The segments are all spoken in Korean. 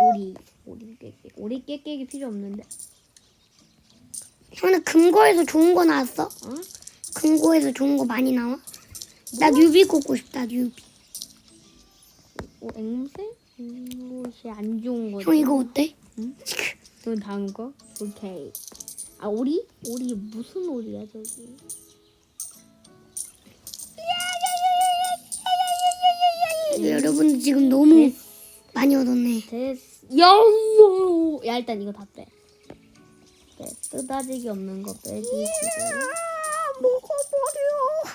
오리 오리 깨깨 오리 깨깨기 필요 없는데 형아 금고에서 좋은 거 나왔어? 어? 금고에서 좋은 거 많이 나와? 나 뉴비 꽂고 싶다 뉴비. 오, 앵무새? 앵무새 안 좋은 거지 형 이거 어때? 응? 그럼 다음 거 오케이 아 오리? 오리 무슨 오리야 저기 여러분 지금 너무 많이 얻었네. 됐어 여우 야 일단 이거 다빼 네, 뜯어지기 없는 거 빼주시고 먹어버려.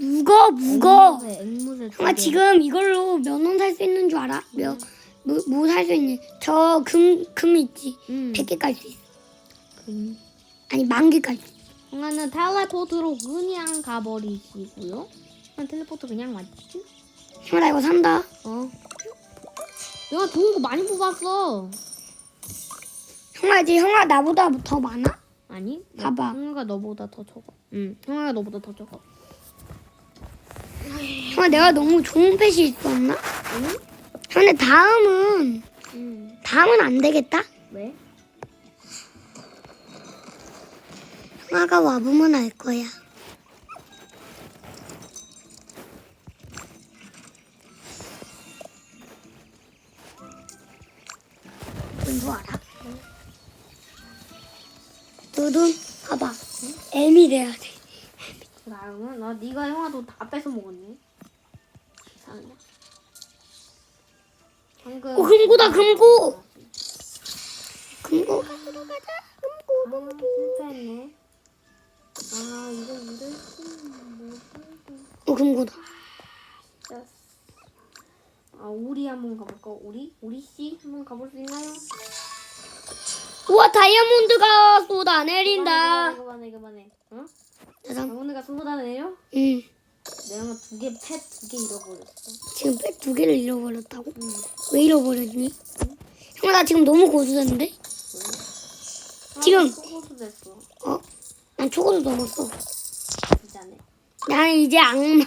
무거 무거. 앵무새 앵무새 두 형아 개. 지금 이걸로 면허 살수 있는 줄 알아? 면뭐 살 수 있는 저금금 있지? 응. 100개 깔 수 있어. 음. 아니 만 개 깔 수 있어. 형아는 텔레포트로 그냥 가버리시고요 난 텔레포트 그냥 맞지? 형아 나 이거 산다. 어 내가 좋은 거 많이 뽑았어 형아 이제 형아 나보다 더 많아? 아니 봐봐. 형아가 너보다 더 적어 응 형아가 너보다 더 적어 형아 내가 너무 좋은 펫이 있었나? 응? 근데 다음은 응 다음은 안 되겠다. 왜? 형아가 와보면 알 거야. 뭔줄 알아? 두둔 봐봐. M이 돼야 돼. 나는 나 네가 형아도 다 뺏어 먹었니? 이상하네 방금 어, 금고다, 금고! 금고 가지러 가자. 금고. 아 실패했네 아 이거 이럴 수어 금고다. 아 우리 한번 가볼까? 우리? 우리 씨 한번 가볼 수 있나요? 우와 다이아몬드가 쏟아 내린다. 이거 봐네 이거 봐네 어? 짜잔. 장훈이가 쏟아내요? 응. 내가 두개펫두 개 잃어버렸어 지금 펫두 개를 잃어버렸다고? 응 왜 잃어버렸니? 형아 나 지금 너무 고수됐는데? 아, 지금. 소고수 됐어 어? 난 초고도 넘었어. 진짜네 나는 이제 악마.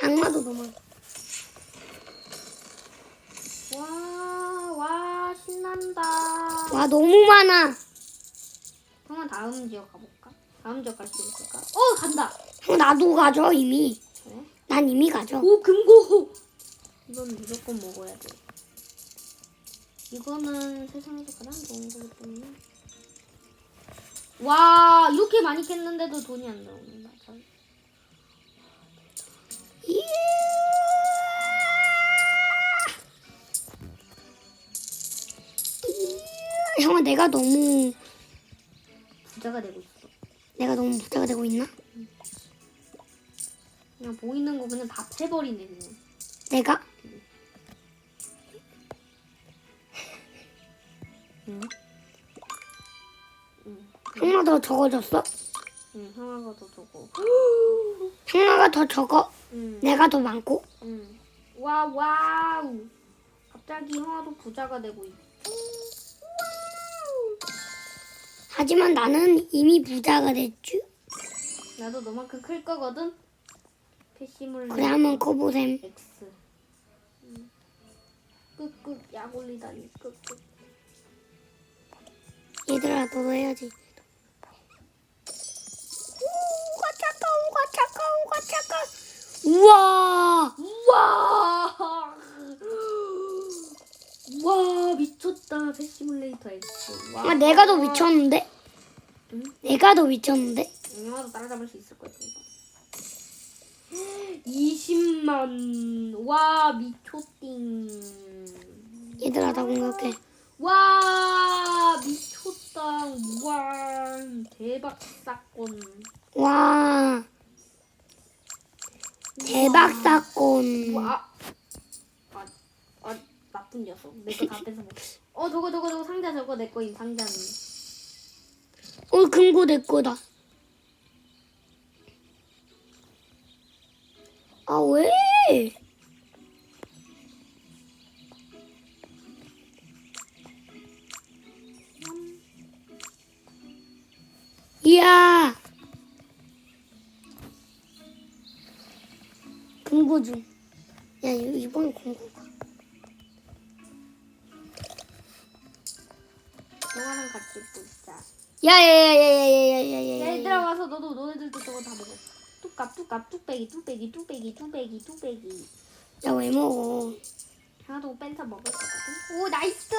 악마도 넘어. 와, 와, 신난다. 와 너무 많아. 형아 다음 지역 가볼까? 다음 지역 갈 수 있을까? 어, 간다. 형 나도 가져 이미. 그래? 난 이미 가져. 오, 금고. 이건 무조건 먹어야 돼. 이거는 세상에서 가장 좋은 거기 때문에. 와, 이렇게 많이 캤는데도 돈이 안 나오는 맞아. 이야. 형아 내가 너무 부자가 되고 있어. 내가 너무 부자가 되고 있나? 그냥 보이는 거 그냥 다 패버리네 그냥. 내가? 응? 응, 형아 더 적어졌어? 응, 형아가 더 적어. 형아가 더 적어? 응. 내가 더 많고? 응. 와 와우. 갑자기 형아도 부자가 되고 있. 하지만 나는 이미 부자가 됐지. 나도 너만큼 클 거거든. 패시물. 그래 한번 커보셈. X. 응. 끄끄 약 올리다니 끄끄. 얘들아 너도 해야지. 우가 차까 우가 차까 우가 차까. 우와. 우와. 와 미쳤다 패시뮬레이터 X. 와. 아 내가 더 미쳤는데? 응? 내가 더 미쳤는데? 영화도 따라잡을 수 있을 것 같아. 20만 와 미쳤띵 얘들아 나 공격해. 와 미쳤다 와 대박 사건 와 대박 사건. 와 나쁜 녀석 내 거 다 뺏어 먹어 어 저거 저거 저거 상자 저거 내 거임 상자는 어 금고 내 거다. 아 왜? 이야. 금고 중. 야 이- 이번 금고 같이 보자. 야야야야야야야야야. 얘들아 와서 너도 너네들도 저거 다 먹어. 뚝갑 뚝갑 뚝배기 뚝배기 뚝배기 뚝배기 뚝배기. 야왜 먹어? 하나도 뺀서 먹을 거거든. 오 나이스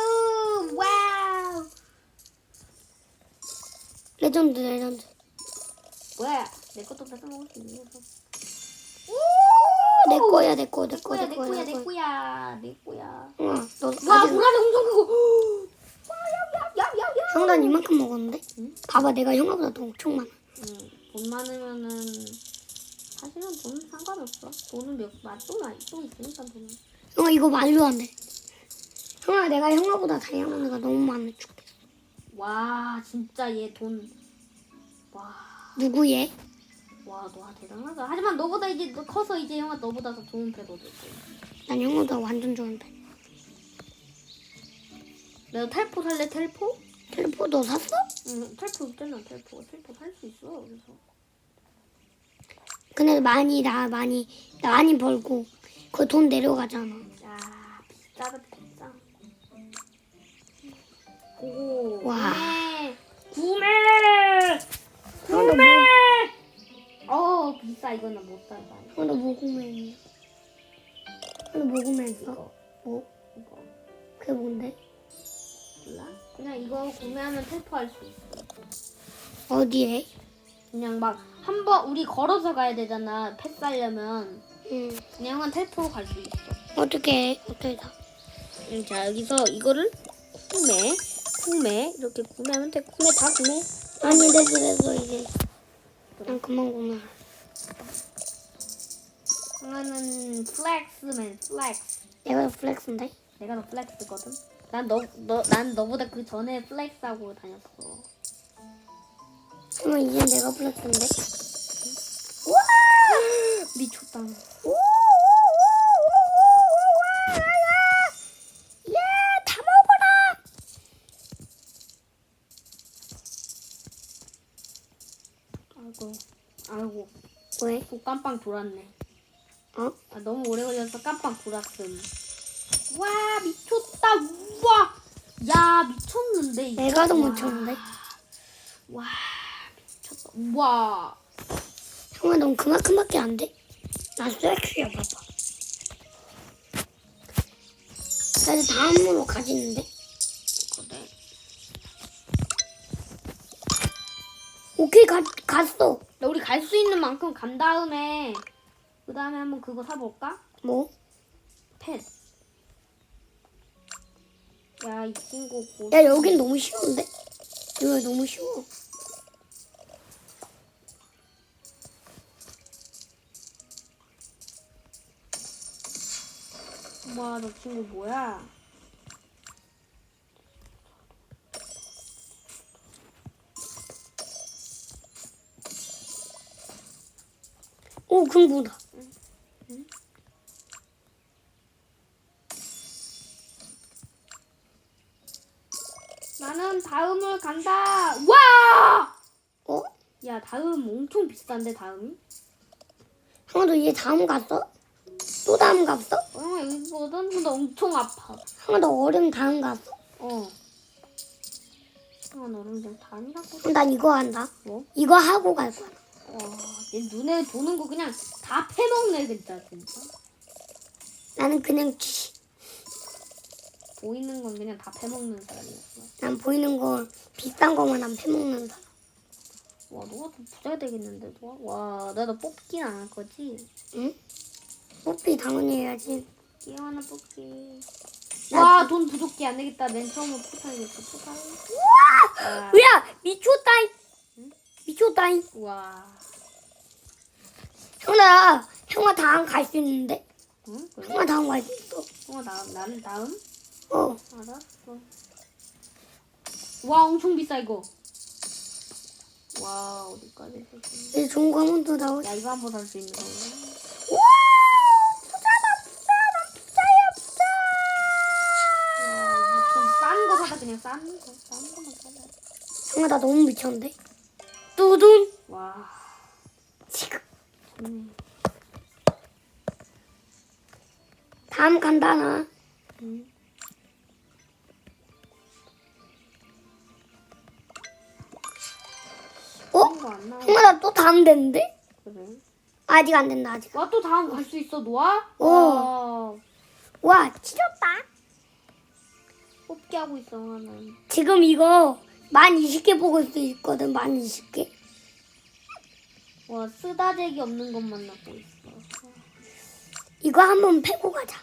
와우. 레전드 레전드. 뭐야 내 것도 뺏어 먹을 수 있는 거. 내 거야 내 거, 내내 거, 거야 내내 거야 내 거. 거야 내 거야. 응, 너 와 아직 고라니 엄청 크고. 형단 이만큼 먹었는데? 응? 봐봐 내가 형아보다 더 엄청 많아. 응, 돈 많으면은 사실은 돈 상관없어. 돈은 몇맛또 많이 또 있으니까 돈은. 형아 이거 말도 안 돼. 형아 내가 형아보다 다이아몬드가 너무 많아 죽겠어. 와 진짜 얘 돈. 와. 누구 얘? 와, 너 대단하다. 하지만 너보다 이제 너 커서 이제 형아 너보다 더 좋은 패 얻을 거야. 난 형아보다 완전 좋은데. 내가 텔포 살래 텔포? 텔포 너 샀어? 응, 텔포 있잖아 텔포. 텔포 살 수 있어. 그래서. 근데 많이 나 많이 나 많이 벌고 그 돈 내려가잖아. 야, 비싸다 비싸. 오, 와. 구매. 구매. 너 뭐, 어, 비싸 이거는 못 산다. 형아 너뭐 구매했니? 형아 뭐 구매했어? 이거, 뭐? 이거 그게 뭔데? 몰라? 그냥 이거 구매하면 텔포할 수 있어. 어디에? 그냥 막 한 번 우리 걸어서 가야 되잖아. 펫 살려면 응. 그냥은 텔포 갈수 있어. 어떻게 해? 어떻게 다? 응, 자 여기서 이거를 구매, 구매 이렇게 구매하면 돼. 구매 다 구매. 아니 됐어 됐어 이제. 난 그만 구매. 하나는 플렉스맨 플렉스. 내가 플렉스인데? 내가 너 플렉스거든. 난 너 너 난 너보다 그 전에 플렉스하고 다녔어. 그러면 이제 내가 플렉스인데? 미쳤다. 야다 먹어라. 아이고, 아이고, 왜? 또 깜빵 돌았네. 어? 아, 너무 오래 걸려서 깜빵 돌았음. 와 미쳤다. 와, 야 미쳤는데. 이거. 내가 더 와. 묻혔는데? 와 미쳤다. 와. 형아 넌 그만큼밖에 안 돼? 나 섹시야 봐봐. 나 이제 다음으로 가지는데? 그래. 오케이 가, 갔어. 나 우리 갈 수 있는 만큼 간 다음에 그 다음에 한번 그거 사볼까? 뭐? 펫. 야 이 친구 고. 야 여긴 너무 쉬운데? 이거 너무 쉬워. 와 너 친구 뭐야? 오 금부다. 나는 다음을 간다. 와! 어? 야 다음 엄청 비싼데 다음이? 형아 너 이제 다음 갔어? 또 다음 갔어? 어 여기보단 근데 엄청 아파. 형아 너 얼음 다음 갔어? 어. 아 너는 좀 다니라고. 그럼 난 이거 한다. 뭐? 이거 하고 갈 거야. 와얘 눈에 도는 거 그냥 다 패먹네 진짜 진짜. 나는 그냥 치- 보이는 건 그냥 다 패먹는 사람이었어. 난 보이는 거 비싼 거만 안 패먹는 사람. 와 너가 좀 부자 되겠는데 너? 와너 뽑긴 안 할 거지? 응? 뽀삐 당연히 해야지. 끼 하나 뽑기. 나- 와 돈 부족해 안 되겠다. 맨 처음으로 포탄이겠다 포탄. 와. 야 미쳤다잉. 미쳤다잉. 와. 형아 형아 다음 갈 수 있는데? 응? 그래? 형아 다음 갈 수 있어. 어, 나, 나는 다음? 어. 알았어. 와, 엄청 비싸, 이거. 와, 어디까지 살수 이제 좋은 거 한 번 더 나오지. 야, 이거 한번살수 있는 건가? 와 부자다 부자 난 부자야 부자. 와, 이거 좀싼거 사다, 그냥 싼 거. 싼 거만 사다. 형아 나 너무 미쳤는데? 뚜둔. 와, 지금 좋네. 다음 간다 나. 응. 나와. 형아 나또 다음 됐는데? 그래. 아직 안 된다 아직. 와 또 다음 갈 수 있어 노아? 어. 와, 와 치렸다. 뽑기 하고 있어 나는. 지금 이거 만 20개 보고 수 있거든 만 20개. 와 쓰다제기 없는 것만 나고 있어. 이거 한번 패고 가자.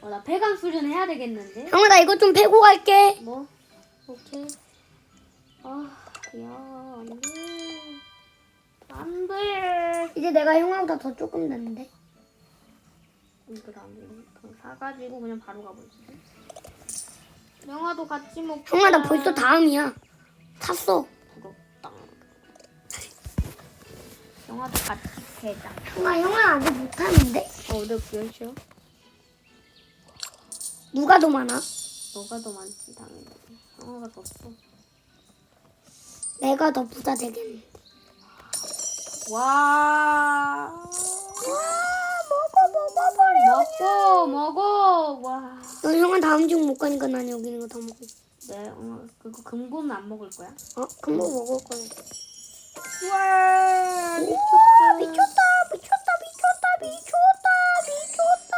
와나 폐강 수련 해야 되겠는데? 형아 나 이거 좀 패고 갈게. 뭐? 오케이. 아, 야, 안 돼. 안 돼. 이제 내가 형아보다 더 조금 됐는데. 이거 안 돼. 그냥 사가지고 그냥 바로 가버리지. 영화도 같이 먹자. 형아 나 벌써 다음이야. 탔어. 부럽다. 영화도 같이 해자. 형아 형아 아직 못 타는데? 어, 너 몇이야? 누가 더 많아? 너가 더 많지, 당연히. 영화가 더 없어. 내가 더 부자 되겠네. 와. 먹어 먹어 버려. 먹고, 먹어. 와. 너 형아 다음 중 못 가니까 난 여기 있는 거 다 먹어. 네, 어, 그거 금고는 안 먹을 거야? 어? 금방 먹을 거야. 와, 우와 미쳤다 미쳤다 미쳤다 미쳤다 미쳤다.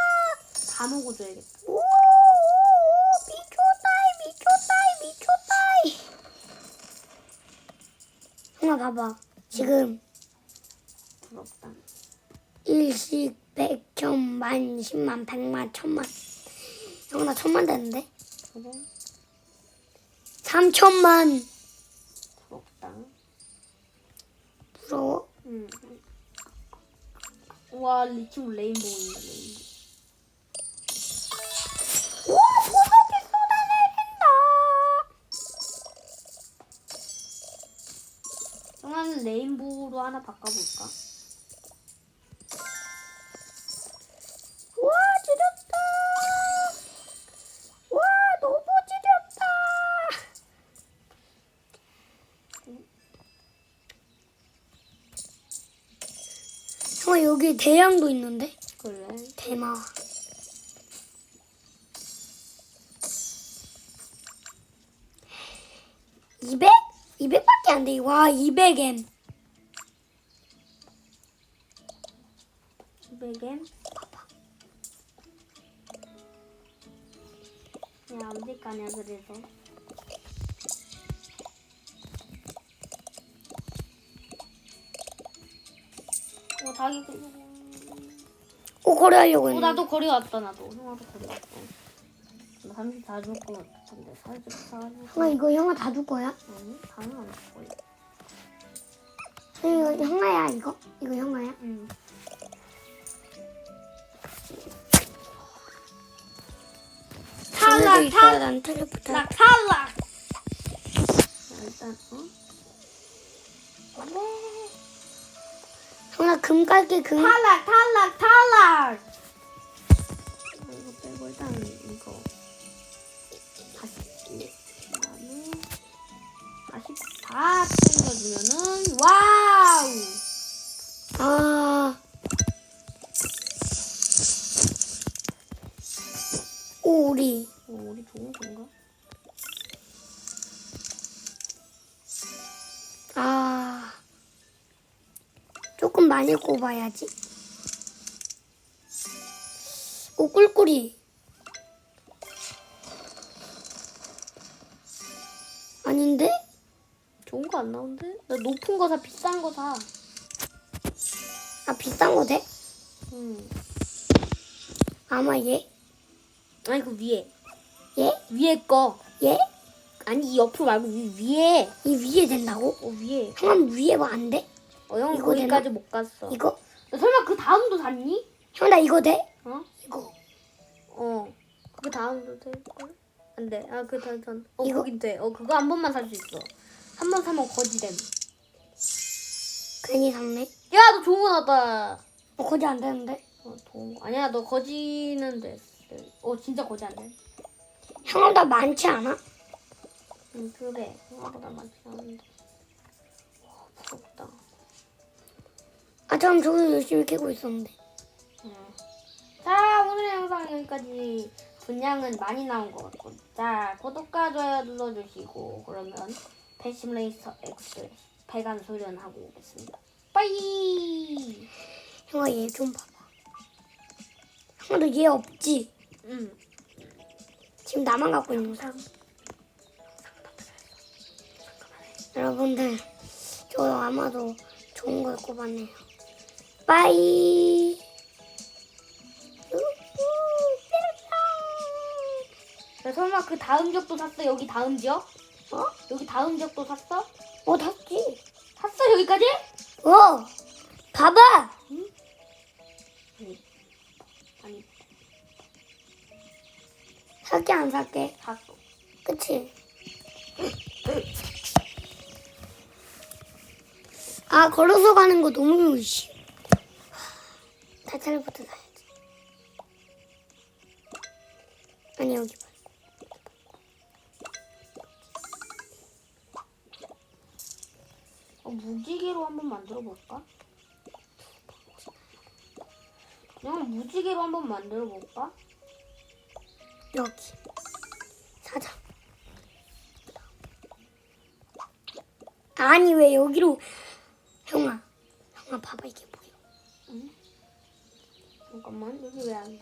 다 먹어줘야겠다. 오미 형아 봐봐. 지금 부럽다. 일식 백천만 십만 백만 천만. 형아 나 천만 됐는데? 그래? 삼천만. 부럽다. 부러워. 응. 와, 이 친구 레인보우인데, 레인보우. 우와 형아는 레인보우로 하나 바꿔볼까? 와 지렸다. 와 너무 지렸다. 형 여기 대양도 있는데 그래. 대마. (200) (200) 밖에 안 돼. 와 (200M) 200엔? 야, 언제 까냐, 그래서. 어, 자기, 그- 오 거래하려고 어, 했는데 나도 거리 왔다, 나도. 형아도 거리 왔어. 나 34줄 것 같 은데, 44줄. 형아 이거 형아 다 줄 거야? 아니, 다는 안줄 거야. 이거 형아야 이거? 이거 형아야? 응. 탈락, 탈락, 난 텔레포트 탈락, 일단, 어? 네. 형아 금 깔게 금 탈락, 탈락, 탈락. 다 챙겨주면은 와우. 아. 오리. 어, 우리 좋은 건가? 아. 조금 많이 꼽아야지. 오, 꿀꿀이. 좋은 거 안 나온대? 나 높은 거 사, 비싼 거 사. 아, 비싼 거 돼? 응. 아마 얘? 아니 그 위에 얘? 위에 거. 얘? 아니 이 옆으로 말고 위 위에. 이 위에 된다고? 어 위에. 형아 위에 뭐 안 돼? 어형 이거 거기까지? 못 갔어. 이거? 야, 설마 그 다음도 샀니? 형 나 이거 돼? 어? 이거. 어. 그 다음도 될 걸? 안 돼. 아 그 다음 전. 어 이거? 거긴 돼. 어 그거 한 번만 살 수 있어. 한 번 사면 거지됨. 괜히 샀네. 야 너 좋은 거 나왔다. 어, 거지 안 되는데? 어, 좋은 거. 아니야 너 거지는 돼. 어 진짜 거지 안 돼. 나 많지 않아? 응 그래. 생각보다 많지 않은데. 와 부럽다. 아, 참 저도 열심히 캐고 있었는데. 네. 자 오늘의 영상 여기까지 분량은 많이 나온 것 같고 자 구독과 좋아요 눌러주시고 그러면 패시레이서 X 배관 소련하고 오겠습니다. 빠이. 형아 얘 좀 봐봐. 형아도 얘 없지? 응. 지금 나만 갖고 있는 거상. 여러분들 저 아마도 좋은 걸 꼽았네요. 빠이. 야, 설마 그 다음 지역도 샀어? 여기 다음 지역? 어? 여기 다음 지역도 샀어? 어 탔지? 샀어 여기까지? 어. 봐봐. 아니, 아니 살게 안 살게. 샀어. 그치? 아 걸어서 가는 거 너무 쉬. 다찰부터 사야지. 아니 여기 봐. 만들어 볼까? 그냥 무지개로 한번 만들어 볼까? 여기 사자. 아니 왜 여기로 형아 형아 봐봐 이게 뭐야? 잠깐만 여기 왜 안 돼?